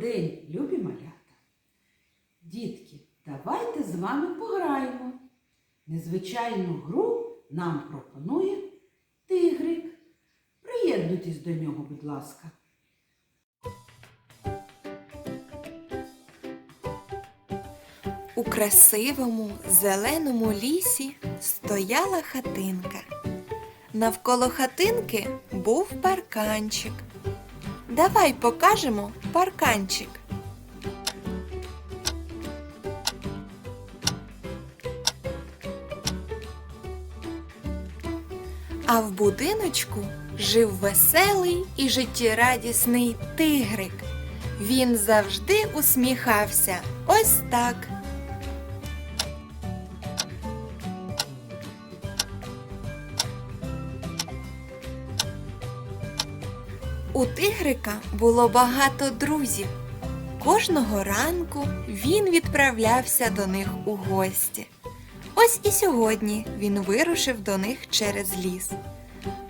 День, любі малята. Дітки, давайте з вами пограємо. Незвичайну гру нам пропонує тигрик. Приєднуйтесь до нього, будь ласка. У красивому зеленому лісі стояла хатинка. Навколо хатинки був парканчик. Давай покажемо парканчик. А в будиночку жив веселий і життєрадісний тигрик. Він завжди усміхався. Ось так. У тигрика було багато друзів. Кожного ранку він відправлявся до них у гості. Ось і сьогодні він вирушив до них через ліс.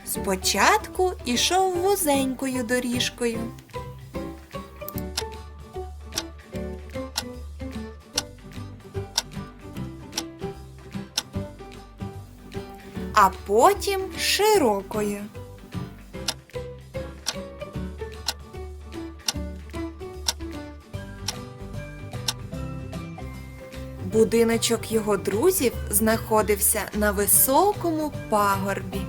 Спочатку ішов вузенькою доріжкою. А потім широкою. Будиночок його друзів знаходився на високому пагорбі.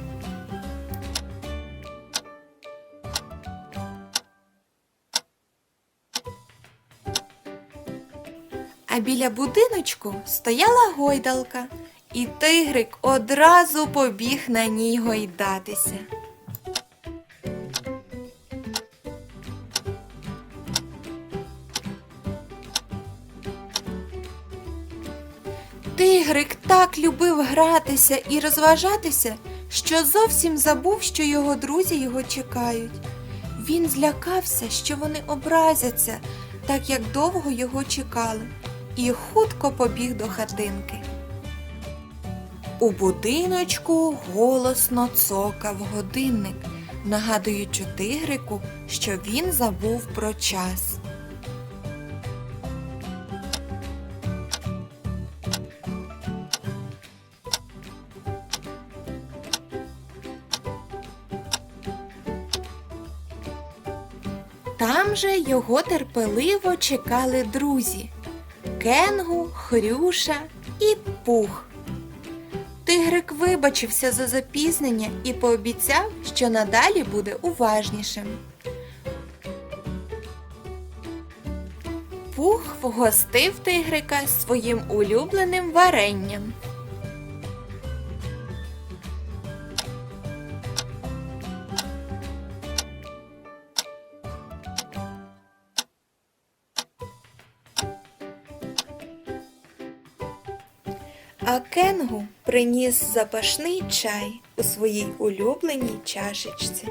А біля будиночку стояла гойдалка, і тигрик одразу побіг на ній гойдатися. Тигрик так любив гратися і розважатися, що зовсім забув, що його друзі його чекають. Він злякався, що вони образяться, так як довго його чекали, і хутко побіг до хатинки. У будиночку голосно цокав годинник, нагадуючи тигрику, що він забув про час. Там же його терпеливо чекали друзі Кенгу, Хрюша і Пух. Тигрик вибачився за запізнення і пообіцяв, що надалі буде уважнішим. Пух вгостив тигрика своїм улюбленим варенням. А Кенгу приніс запашний чай у своїй улюбленій чашечці.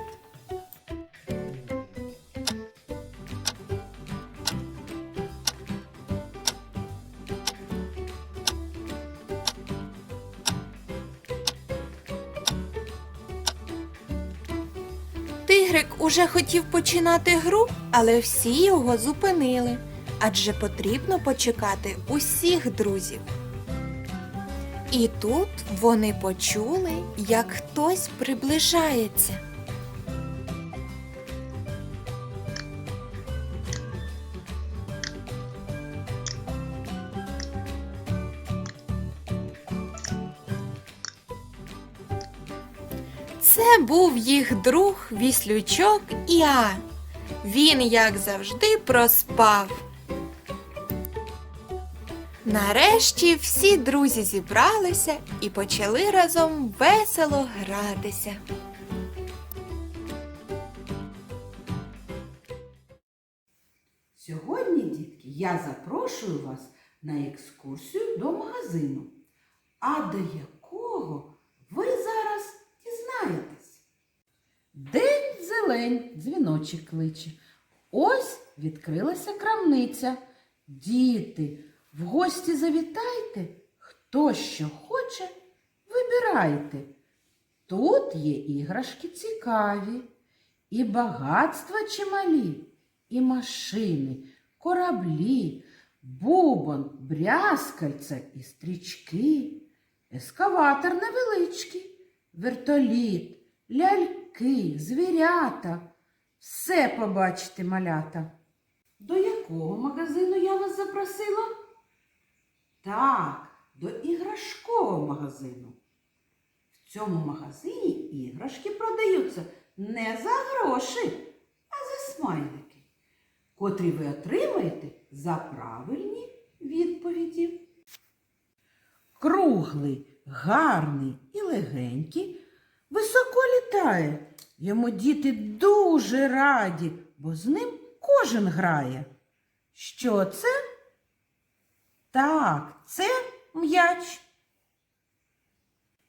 Тигрик уже хотів починати гру, але всі його зупинили, адже потрібно почекати усіх друзів. І тут вони почули, як хтось приближається. Це був їх друг Віслючок Іа. Він, як завжди, проспав. Нарешті всі друзі зібралися і почали разом весело гратися. Сьогодні, дітки, я запрошую вас на екскурсію до магазину. А до якого ви зараз дізнаєтесь? День зелень, дзвіночок кличе. Ось відкрилася крамниця. Діти, в гості завітайте, хто що хоче, вибирайте. Тут є іграшки цікаві, і багатства чималі, і машини, кораблі, бубон, брязкальце і стрічки, ескаватор невеличкий, вертоліт, ляльки, звірята. Все побачите, малята. До якого магазину я вас запросила? Так, до іграшкового магазину. В цьому магазині іграшки продаються не за гроші, а за смайлики, котрі ви отримаєте за правильні відповіді. Круглий, гарний і легенький, високо літає. Йому діти дуже раді, бо з ним кожен грає. Що це? Так, це м'яч.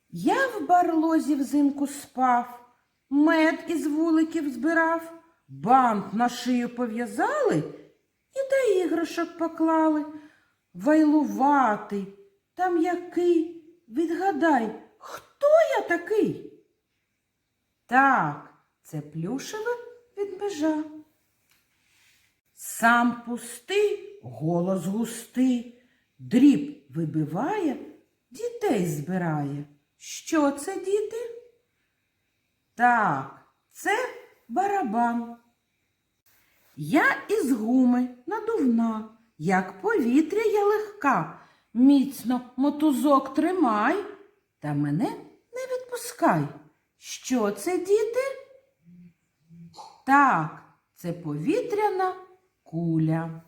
Я в барлозі взимку спав, мед із вуликів збирав, бант на шию пов'язали і до іграшок поклали. Вайлуватий, там який, відгадай, хто я такий? Так, це плюшеве відбежа. Сам пустий, голос густий, дріб вибиває, дітей збирає. Що це, діти? Так, це барабан. Я із гуми надувна, як повітря я легка, міцно мотузок тримай, та мене не відпускай. Що це, діти? Так, це повітряна куля.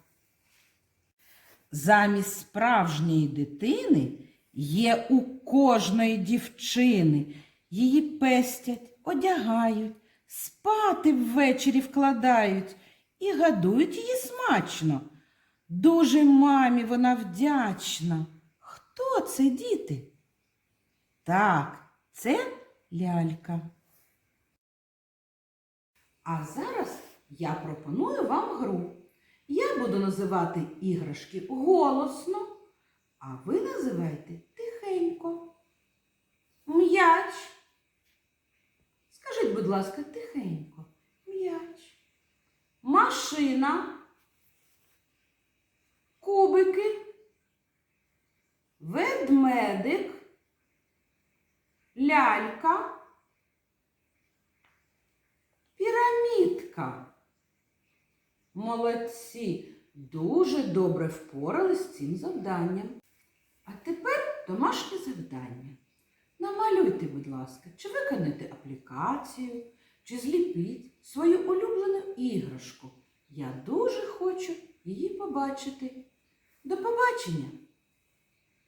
Замість справжньої дитини є у кожної дівчини. Її пестять, одягають, спати ввечері вкладають і гадують її смачно. Дуже мамі вона вдячна. Хто це, діти? Так, це лялька. А зараз я пропоную вам гру. Я буду називати іграшки голосно, а ви називайте тихенько. М'яч. Скажіть, будь ласка, тихенько. М'яч. Машина. Кубики. Ведмедик. Лялька. Пірамідка. Молодці, дуже добре впорались з цим завданням. А тепер домашнє завдання. Намалюйте, будь ласка, чи виконайте аплікацію, чи зліпіть свою улюблену іграшку. Я дуже хочу її побачити. До побачення!